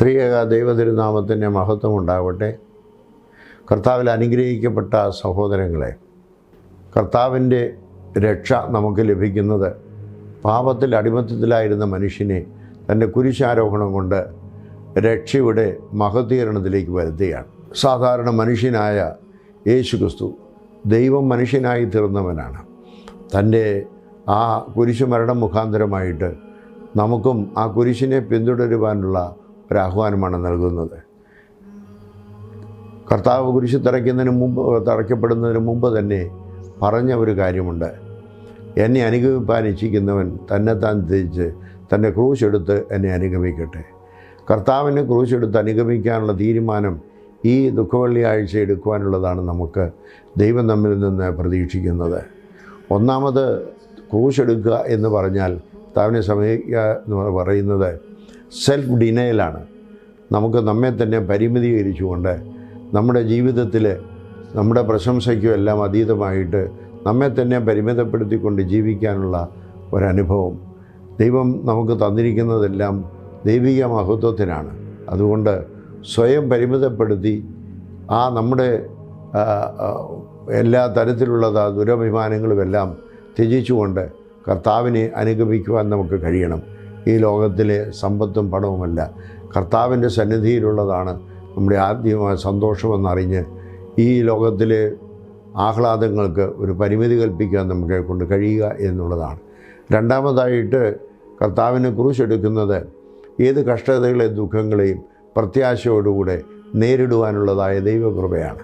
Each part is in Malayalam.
ത്രിയേക ദൈവതിരുനാമത്തിന്റെ മഹത്വം ഉണ്ടാവട്ടെ. കർത്താവിൽ അനുഗ്രഹിക്കപ്പെട്ട സഹോദരങ്ങളെ കർത്താവിന്റെ രക്ഷ നമുക്ക് ലഭിക്കുന്നത് പാപത്തിൽ അടിമത്തത്തിലായിരുന്ന മനുഷ്യനെ തന്റെ കുരിശാരോഹണം കൊണ്ട് രക്ഷയുടെ മഹത്വീകരണത്തിലേക്ക് വരുത്തുകയാണ്. സാധാരണ മനുഷ്യനായ യേശു ക്രിസ്തു ദൈവം മനുഷ്യനായി തീർന്നവനാണ്. തന്റെ ആ കുരിശുമരണം മുഖാന്തരമായിട്ട് നമുക്കും ആ കുരിശിനെ പിന്തുടരുവാനുള്ള ഒരു ആഹ്വാനമാണ് നൽകുന്നത്. കർത്താവ് കുരിശ് തറയ്ക്കുന്നതിന് മുമ്പ് തറയ്ക്കപ്പെടുന്നതിന് മുമ്പ് തന്നെ പറഞ്ഞ ഒരു കാര്യമുണ്ട്. എന്നെ അനുഗമിപ്പാൻ ഇച്ഛിക്കുന്നവൻ തന്നെത്താൻ തിരിച്ച് തന്റെ ക്രൂശ് എടുത്ത് എന്നെ അനുഗമിക്കട്ടെ. കർത്താവിനെ ക്രൂശ് എടുത്ത് അനുഗമിക്കാനുള്ള തീരുമാനം ഈ ദുഃഖവെള്ളിയാഴ്ച എടുക്കുവാനുള്ളതാണ് നമുക്ക് ദൈവം നമ്മിൽ നിന്ന് പ്രതീക്ഷിക്കുന്നത്. ഒന്നാമത് ക്രൂശ് എടുക്കുക എന്ന് പറഞ്ഞാൽ കർത്താവിനെ സമീപിക്കുക എന്ന് പറയുന്നത് സെൽഫ് ഡിനയലാണ് നമുക്ക് നമ്മെ തന്നെ പരിമിതീകരിച്ചുകൊണ്ട് നമ്മുടെ ജീവിതത്തിൽ നമ്മുടെ പ്രശംസയ്ക്കും എല്ലാം അതീതമായിട്ട് നമ്മെ തന്നെ പരിമിതപ്പെടുത്തിക്കൊണ്ട് ജീവിക്കാനുള്ള ഒരനുഭവം. ദൈവം നമുക്ക് തന്നിരിക്കുന്നതെല്ലാം ദൈവിക മഹത്വത്തിനാണ്. അതുകൊണ്ട് സ്വയം പരിമിതപ്പെടുത്തി ആ നമ്മുടെ എല്ലാ തരത്തിലുള്ള ദുരഭിമാനങ്ങളുമെല്ലാം ത്യജിച്ചുകൊണ്ട് കർത്താവിനെ അനുഗമിക്കുവാൻ നമുക്ക് കഴിയണം. ഈ ലോകത്തിലെ സമ്പത്തും പണവുമല്ല കർത്താവിന്റെ സന്നിധിയിലുള്ളതാണ് നമ്മുടെ ആദ്യമായ സന്തോഷമെന്നറിഞ്ഞ് ഈ ലോകത്തിലെ ആഹ്ലാദങ്ങൾക്ക് ഒരു പരിമിതി കൽപ്പിക്കാൻ നമുക്ക് കൊണ്ട് കഴിയുക എന്നുള്ളതാണ്. രണ്ടാമതായിട്ട് കർത്താവിനെ കുറിച്ചെടുക്കുന്നത് ഏത് കഷ്ടതകളെയും ദുഃഖങ്ങളെയും പ്രത്യാശയോടുകൂടെ നേരിടുവാനുള്ളതായ ദൈവകൃപയാണ്.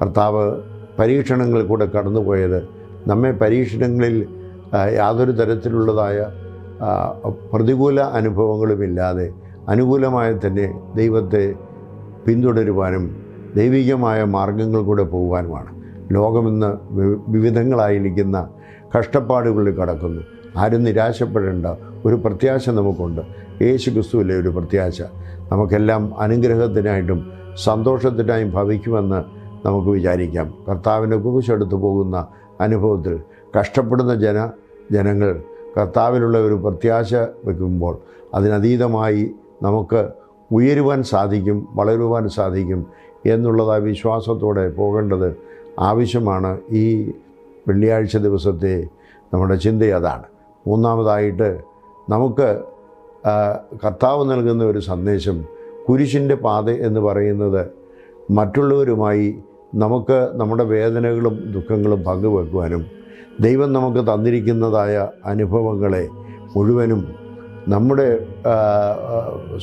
കർത്താവ് പരീക്ഷണങ്ങളിൽ കൂടെ കടന്നുപോയത് നമ്മെ പരീക്ഷണങ്ങളിൽ യാതൊരു തരത്തിലുള്ളതായ പ്രതികൂല അനുഭവങ്ങളുമില്ലാതെ അനുകൂലമായി തന്നെ ദൈവത്തെ പിന്തുടരുവാനും ദൈവികമായ മാർഗങ്ങൾ കൂടെ പോകുവാനുമാണ്. ലോകമിന്ന് വിവിധങ്ങളായിരിക്കുന്ന കഷ്ടപ്പാടുകളിൽ കടക്കുന്നു. ആരും നിരാശപ്പെടേണ്ട ഒരു പ്രത്യാശ നമുക്കുണ്ട്. യേശു ക്രിസ്തുവിലെ ഒരു പ്രത്യാശ. നമുക്കെല്ലാം അനുഗ്രഹത്തിനായിട്ടും സന്തോഷത്തിനായും ഭവിക്കുമെന്ന് നമുക്ക് വിചാരിക്കാം. കർത്താവിനെ കുറിച്ചെടുത്തു പോകുന്ന അനുഭവത്തിൽ കഷ്ടപ്പെടുന്ന ജന ജനങ്ങൾ കർത്താവിലുള്ള ഒരു പ്രത്യാശ വെക്കുമ്പോൾ അതിനതീതമായി നമുക്ക് ഉയരുവാൻ സാധിക്കും വളരുവാൻ സാധിക്കും എന്നുള്ളതായ വിശ്വാസത്തോടെ പോകേണ്ടത് ആവശ്യമാണ് ഈ വെള്ളിയാഴ്ച ദിവസത്തെ നമ്മുടെ ചിന്ത അതാണ്. മൂന്നാമതായിട്ട് നമുക്ക് കർത്താവ് നൽകുന്ന ഒരു സന്ദേശം കുരിശിന്റെ പാത എന്ന് പറയുന്നത് മറ്റുള്ളവരുമായി നമുക്ക് നമ്മുടെ വേദനകളും ദുഃഖങ്ങളും പങ്കുവെക്കുവാനും ദൈവം നമുക്ക് തന്നിരിക്കുന്നതായ അനുഭവങ്ങളെ മുഴുവനും നമ്മുടെ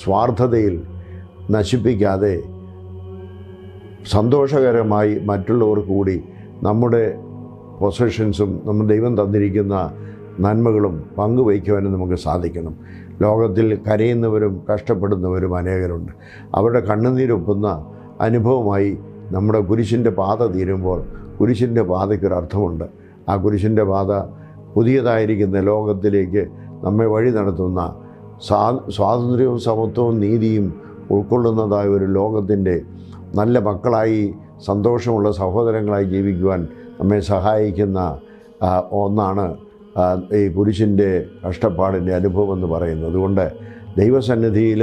സ്വാർത്ഥതയിൽ നശിപ്പിക്കാതെ സന്തോഷകരമായി മറ്റുള്ളവർ കൂടി നമ്മുടെ പൊസഷൻസും നമ്മൾ ദൈവം തന്നിരിക്കുന്ന നന്മകളും പങ്കുവയ്ക്കുവാനും നമുക്ക് സാധിക്കണം. ലോകത്തിൽ കരയുന്നവരും കഷ്ടപ്പെടുന്നവരും അനേകരുണ്ട്. അവരുടെ കണ്ണുനീരൊപ്പുന്ന അനുഭവമായി നമ്മുടെ കുരിശിന്റെ പാത തീരുമ്പോൾ കുരിശിന്റെ പാതയ്ക്കൊരർത്ഥമുണ്ട് ആ കുരിശിന്റെ പാത പുതിയതായിരിക്കുന്ന ലോകത്തിലേക്ക് നമ്മെ വഴി നടത്തുന്ന സ്വാ സ്വാതന്ത്ര്യവും സമത്വവും നീതിയും ഉൾക്കൊള്ളുന്നതായ ഒരു ലോകത്തിന്റെ നല്ല മക്കളായി സന്തോഷമുള്ള സഹോദരങ്ങളായി ജീവിക്കുവാൻ നമ്മെ സഹായിക്കുന്ന ഒന്നാണ് ഈ കുരിശിന്റെ കഷ്ടപ്പാടിന്റെ അനുഭവം എന്ന് പറയുന്നത്. അതുകൊണ്ട് ദൈവസന്നിധിയിൽ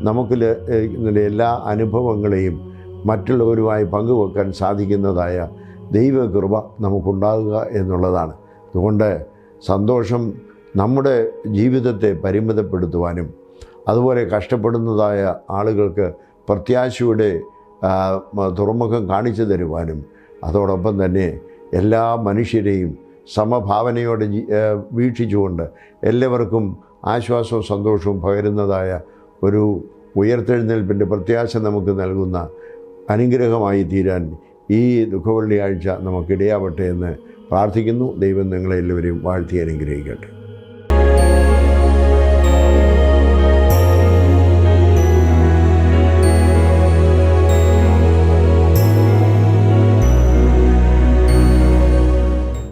നമുക്ക് എല്ലാ അനുഭവങ്ങളെയും മറ്റുള്ളവരുമായി പങ്കുവെക്കാൻ സാധിക്കുന്നതായ ദൈവകൃപ നമുക്കുണ്ടാകുക എന്നുള്ളതാണ്. അതുകൊണ്ട് സന്തോഷം നമ്മുടെ ജീവിതത്തെ പരിമിതപ്പെടുത്തുവാനും അതുപോലെ കഷ്ടപ്പെടുന്നതായ ആളുകൾക്ക് പ്രത്യാശയുടെ തുറമുഖം കാണിച്ചു തരുവാനും അതോടൊപ്പം തന്നെ എല്ലാ മനുഷ്യരെയും സമഭാവനയോടെ വീക്ഷിച്ചുകൊണ്ട് എല്ലാവർക്കും ആശ്വാസവും സന്തോഷവും പകരുന്നതായ ഒരു ഉയർത്തെഴുന്നേൽപ്പിന്റെ പ്രത്യാശ നമുക്ക് നൽകുന്ന അനുഗ്രഹമായി തീരാൻ ഈ ദുഃഖവെള്ളിയാഴ്ച നമുക്കിടയാവട്ടെ എന്ന് പ്രാർത്ഥിക്കുന്നു. ദൈവം നിങ്ങളെല്ലാവരെയും വാഴ്ത്തി അനുഗ്രഹിക്കട്ടെ.